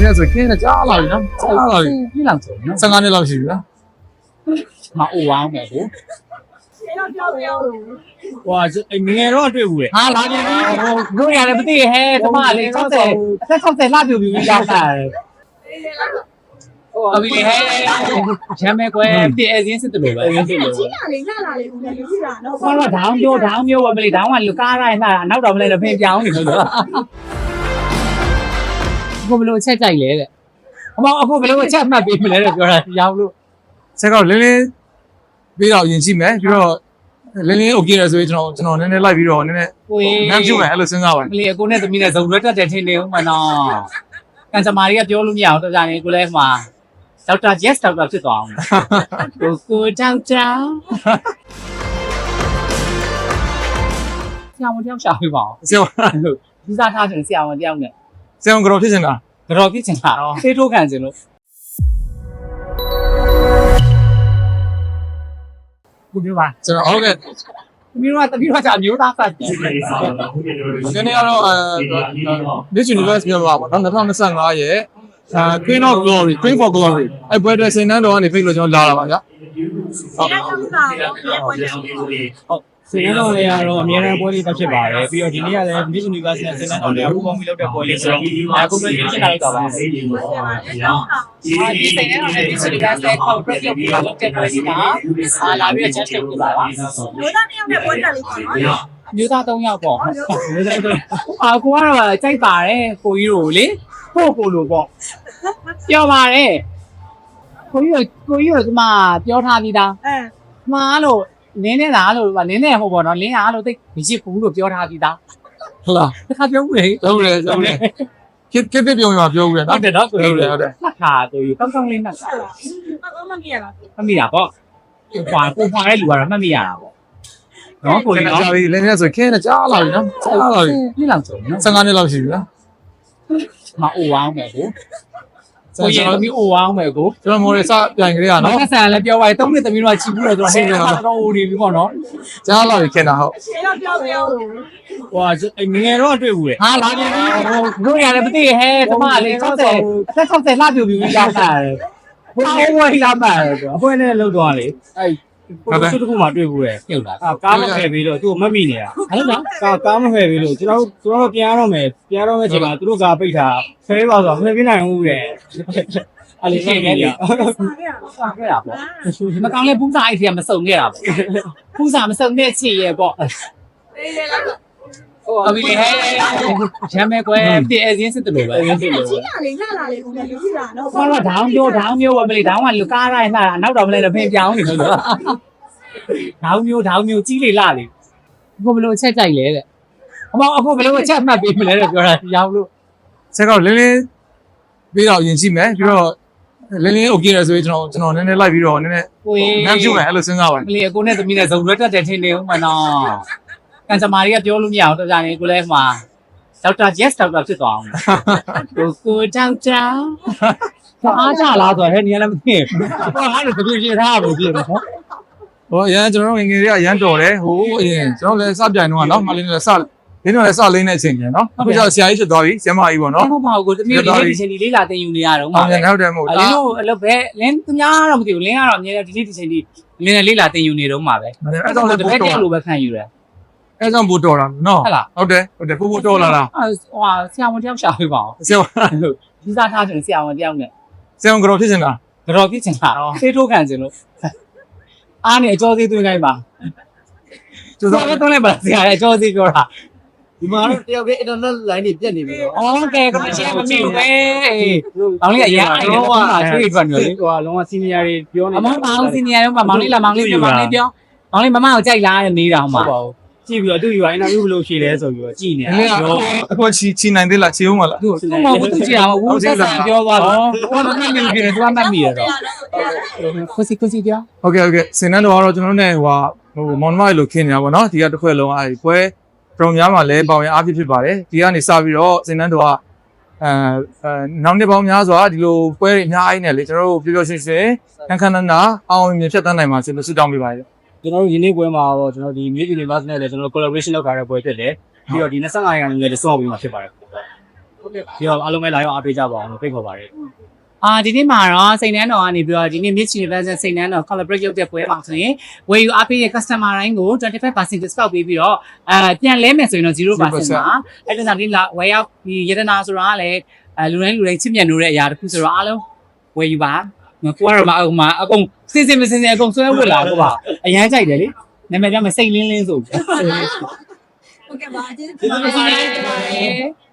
အဲ့ဒါဆိုခင်းနေကြားလာပြီနော်ကြားလာပြီပြလောက်ဆိုနော်15နှစ်လောက်ရှိပြီလားမအိုဝအောင်မယ်ကိုဟွာငငယ်တော့တွေ့ဘူးလေဟာလာပြန်ပြီဟိုတို့ရတယ်မသိဟဲ့တမလေး60အသက်60လှပြူပြူကြီးရောက်တာဟိုအဘီဟဲ့ချမ်းမဲကွယ်ပြည့်အစင်းစစ်တယ်လို့ပဲကြီးလာလေလာလာလေဘယ်လိုဖြစ်တာတော့ဘာလို့ဒေါင်းပြောဒေါင်းမျိုးပဲမလေးဒေါင်းကလူကားတိုင်းလာနောက်တော့မလဲတော့ဖင်ပြောင်းနေလို့ ကိုဘလို့ချက်ကြိုက်လဲတဲ့အမေအခုဘလို့ချက်မှတ်ပေးမလဲတဲ့ပြောတာရောက်လို့ဆက်ကတော့လင်းလင်းပြီးတော့ယဉ်ကြည့်မယ်ပြီးတော့လင်းလင်း okay ရဆိုရင်ကျွန်တော်ကျွန်တော်နည်းနည်းလိုက်ပြီးတော့နည်းနည်းကိုယ်နမ်းပြုမယ်အဲ့လိုစဉ်းစားပါမလေးအကိုနဲ့သမီးနဲ့ဇုံရွက်တက်တယ်ထင်နေဦးမနော်ကန်စမာတွေကပြောလို့မရအောင်တော့ကြာနေကိုလည်းမှာဒေါက်တာ yes ဒေါက်တာဖြစ်သွားအောင်ကိုကိုဒေါက်တာဆရာဝန်တယောက်ရှာပေးပါဦးဆရာဒီစားထားတယ်ဆရာဝန်တယောက်နဲ့ ဆရာကတော့ဖြစ်နေတာကြော်ပြစ်ချင်တာသေးထိုးခံချင်လို့ကိုပြောပါကျွန်တော်ဟုတ်ကဲ့သမီးတို့ကသမီးတို့ကအမျိုးသားဆက်တယ်ဒီနေ့ကတော့အဲ Miss Universe မြန်မာပေါ့နော်2025ရဲ့အာ Queen of Glory Queen for Glory အဲ့ပွဲအတွက်စိန်နှန်းတော်ကနေဖိတ်လို့ကျွန်တော်လာတာပါဗျာ ဟုတ်ကဲ့ဟုတ်ကဲ့ဟုတ်ကဲ့ဟုတ်စင်တော်လေးကတော့အများအားပွဲလေးတစ်ဖြစ်ပါတယ်ပြီးတော့ဒီနေ့ကလည်း Miss Universe နဲ့စင်တော်လေးအခုပေါင်းပြီးလုပ်တဲ့ပွဲလေးဆိုတော့အခုပဲရှင်းလာတော့ပါအာဒီစိတ်နဲ့တော့လည်းဒီစိတ်ကလည်း corporate လုပ်ပြီးလုပ်တဲ့ပွဲစီကအာလာပြီးချက်ချက်ပြပါပါလို့တော့တယောက်နဲ့ပွဲတက်လေးပေါ့နော်မျိုးသား၃ယောက်ပေါ့အာကိုကတော့ကြိုက်ပါတယ်ကိုကြီးတို့လေကိုကိုလိုပေါ့ပြောပါတယ် ကိုကြီးကိုကြီးကဒီမှာပြောထားပြီးသားအဲမှားလို့နင်းနေတာလို့ပါနင်းနေဟိုပေါ့နော်လင်းအားလို့သိမရှိဘူးလို့ပြောထားပြီးသားဟုတ်လားတစ်ခါပြောဦးလေဟုတ်တယ်ဟုတ်တယ်ခစ်ခစ်ပြုံရပြောဦးရဟုနော်တ်တယ်နော်ကိုဟုတ်တယ်ကြီးဟုတ်တယ်နှက်ခါကိုကြီးကောင်းကောင်းလေးနှက်ခါဟုတ်လားမမမြင်လားမမိတာပေါ့ကိုခွာကိုခွာတဲ့လူကတော့မှတ်မိရတာပေါ့နော်ကိုခကြီးင်းနေနော်ကြားပြီလင်းလင်းဆိုခင်းနေကြားလာပြီနော်ကြားလာပြီပြလောက်ဆုံးနော်15နှစ်လောက်ရှိပြီလားမအိုအောင်မယ်ကို ကျွန်ကိုကြီးတော်သမီးအိုအောင်မယ်ကိုကျွန်တော်မော်ရစပြိုင်ကလေးကနော်နော်ဆက်ဆံလည်းပြောပါရဲ့သုံးနှစ်သမီးတို့ကချီဘူးလို့ဆိုတော့ဟဲ့တော့အိုနေပြီပေါ့နော်ကြားလာပြီခင်းတာဟုတ်ရှင်းတော့ပြောပြောလို့ဟွာငငယ်တော့တွေ့ဘူးလေဟာလာပြန်ပြီဟိုတို့ရတယ်မသိဟဲ့တမလေး60အသက်60လှပြူပြူကြီးရောက်တာတယ်ဟိုဝိုင်းလာမှာတော့အပွဲနဲ့လှုပ်တော့လေအဲ့ ကိုယ်တို့ကမှတွေ့ဘူးလေပြုတ်လာအာကားမဖယ်ပြီးတော့သူ့မမိနေတာအဲ့လိုနော်ကာကားမဖယ်ပြီးလို့ကျွန်တော်ကျွန်တော်ပြန်ရတော့မယ်ပြန်ရတော့မယ်ချိန်မှာသူတို့ကပိတ်ထားဖဲပါဆိုတော့မပြနိုင်ဘူးတဲ့အဲ့လေးရှင်းနေရစားခဲ့တာဆွာခဲ့တာပေါ့မကောင်းလဲပူးစာအိတ်ထဲမစုံခဲ့တာပေါ့ပူးစာမစုံတဲ့ချေရဲ့ပေါ့အေးလေလား အဘီဟဲ့ချမ်းမဲကွယ်ပြည့်အစင်းစစ်တယ်လို့ပဲကြီးလာလေလာလာလေဘယ်လိုဖြစ်တာတော့ဘာလို့ဒေါင်းပြောဒေါင်းမျိုးပဲမလေးဒေါင်းကလူကားတိုင်းလာနောက်တော့မလဲတော့ဖင်ပြောင်းနေလို့ဒေါင်းမျိုးဒေါင်းမျိုးကြီးလေလာလေကိုဘလို့ချက်ကြိုက်လဲတဲ့အမေအခုဘလို့ချက်မှတ်ပေးမလဲတဲ့ပြောတာရောက်လို့ဆက်ကတော့လင်းလင်းပြီးတော့ယဉ်ကြည့်မယ်ပြီးတော့လင်းလင်း okay ရဆိုရင်ကျွန်တော်ကျွန်တော်နည်းနည်းလိုက်ပြီးတော့နည်းနည်းကိုယ်နမ်းပြုမယ်အဲ့လိုစဉ်းစားပါမလေးအကိုနဲ့သမီးနဲ့ဇုံရွက်တက်တယ်ထင်နေဦးမနော် ကန်စမာတွေကပြောလို့မရအောင်တော့ကြာနေကိုလည်းမှာဒေါက်တာ yes ဒေါက်တာဖြစ်သွားအောင်ကိုကိုဒေါက်တာအားကြလားဆိုတော့ဟဲ့နေရာလည်းမသိဘူးဟောဟာလည်းတပြည့်ရှင်းထားပါဘူးပြည့်နော်ဟိုအရင်ကျွန်တော်တို့ငယ်ငယ်လေးကအရန်တော်တယ်ဟိုအရင်ကျွန်တော်လည်းစပြိုင်တော့နော်မလေးလည်းစလင်းတော့လည်းစလင်းတဲ့အချိန်ကြီးနော်အခုကျတော့ဆရာကြီးဖြစ်သွားပြီဆရာမကြီးပေါ့နော်ဟုတ်ပါဘူးကိုတမီးလေးဒီချိန်ဒီလေးလာတင်ယူနေရတော့ဟုမှာတ်တယ်ဟုတ်တယ်မဟုတ်အလင်းတို့အလုပ်ပဲလင်းသူများတော့မသိဘူးလင်းကတော့အမြဲတမ်းဒီနေ့ဒီချိန်ဒီလင်းနဲ့လေးလာတင်ယူနေတော့မှာပဲအဲ့ကြောင့်လည်းတပို့ပည့်တော်တက်လို့ပဲခံယူတယ် အဲ့ကြောင့်ပို့တော်တာနော်ဟုတ်လားဟုတ်တယ်ဟုတ်တယ်ပို့ပို့တော်လာတာဟိုဆရာဝန်တယောက်ရှာပေးပါဦးဆရာဒီစားထားတယ်ဆရာဝန်တယောက်နဲ့ဆရာကတော့ဖြစ်နေတာကြော်ပြစ်ချင်တာသေးထိုးခံချင်လို့အားနေအကျော်သေးသွင်းခိုင်းပါကျိုးကျော်စားသေးသွင်းလိုက်ပါဆရာလည်းအကျော်သေးပြောတာဒီမှာတော့တယောက်တည်း internet line တွေပြတ်နေပြီတော့အော်ကဲကမချင်မမိဘူးပဲမောင်လေးကရအားတော့ဟာတွေ့ထွက်နေလေဟိုကလုံးဝ senior တွေပြောနေအမောင်မောင်စီနီယာတော့မောင်လေးလာမောင်လေးပြောမောင်လေးပြောမောင်လေးမမကိုကြိုက်လားနေတာဟိုဟုမှာတ်ပါဘူး ကြည့်ပြီးတော့သူ့ယူ interview ဘယ်လိုဖြေလဲဆိုပြီးတော့ကြည့်နေဒီနေ့တာပြောအခုချီချီနိုင်သေးလားချီဦးမလားသူ့သူ့မဟုတ်ဘူးသူကြည့်တာမဟုတ်ဘူးဆက်ဆံပြောသွားတော့ဘာမှမမှတ်မိဘူးသူကမှတ်မိရတော့ကိုစီကိုစီပြောဟုတ်ကဲ့ဟုတ်ကဲ့စင်နန်းတော်ကတော့ကျွန်တော်တို့ ਨੇ ဟိုဟိုမောင်နှမတွေလိုခင်းနေတာပေါ့နော်ဒီကတစ်ခွက်လုံးအဲ့ပွဲတော်များမှာလည်းပေါင်ရအားဖြစ်ဖြစ်ပါတယ်ဒီကနေစပြီးတော့စင်နန်းတော်ကအဲအဲနောက်နှစ်ပေါင်းများစွာဒီလိုပွဲတွေအများကြီးနဲ့လေကျွန်တော်တို့ပျော်ပျော်ရွှင်ရွှင်ခန်းခန်းနာနာအောင်မြင်ဖြတ်တန်းနိုင်မှာကျွန်တော်ဆုတောင်းပေးပါတယ် ကျွန်တော်တို့ယင်းနေ့ပွဲမှာတော့ကျွန်တော်ဒီ Mid Universe နဲ့လည်းကျွန်တော်တို့ collaboration လုပ်ထားတဲ့ပွဲဖြစ်တယ်ပြီးတော့ဒီ25ရာခိုင်နှုန်းလည်း discount ပေးမှာဖြစ်ပါတယ်ပြီးတော့အားလုံးပဲလာရောက်အားပေးကြပါအောင်လို့ဖိတ်ခေါ်ပါတယ်အာဒီနေ့မှာတော့စိန်နှန်းတော်ကနေပြီးတော့ဒီနေ့ Miss Universe စိန်နှန်းတော် collaborate လုပ်တဲ့ပွဲမှာဆိုရင်ဝယ်ယူအားပေးတဲ့ customer တိုင်းကို25% discount ပေးပြီးတော့အဲပြန်လဲမယ်ဆိုရင်တော့0%ပါအဲ့ဒါကြောင့်ဒီလာဝယ်ရောက်ဒီယတနာဆိုတာကလည်းအဲလူတိုင်းလူတိုင်းချစ်မြတ်လို့တဲ့အရာတစ်ခုဆိုတော့အားလုံးဝယ်ယူပါငါ ကိုကတော့မအောင်မအကုန်စင်စင်မစင်စင်အကုန်ဆွဲဝတ်လာတော့ပါအရန်ကြိုက်တယ်လေနာမည်ပြောမယ်စိတ်လင်းလင်းဆိုဟုတ်ကဲ့ပါကျေးဇူးတင်ပါတယ်